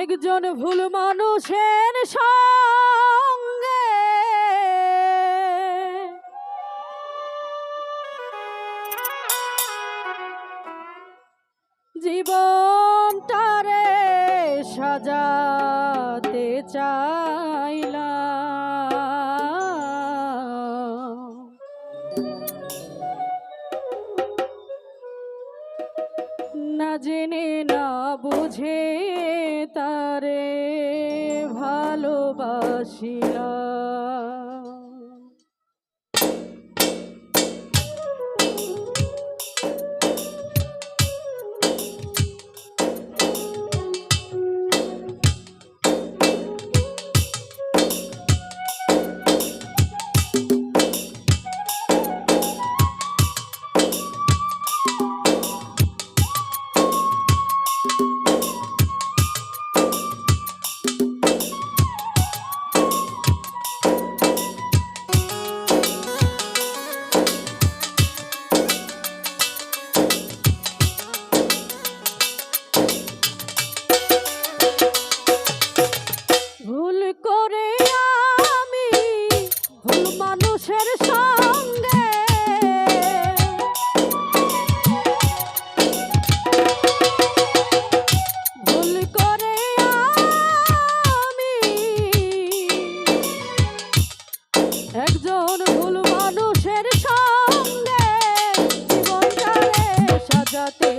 একজন ভুল মানুষের সঙ্গে। জীবনটারে সাজাতে চাইলা না জেনে বুঝে তারে ভালোবাসিলাম।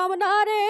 জানতাম না রে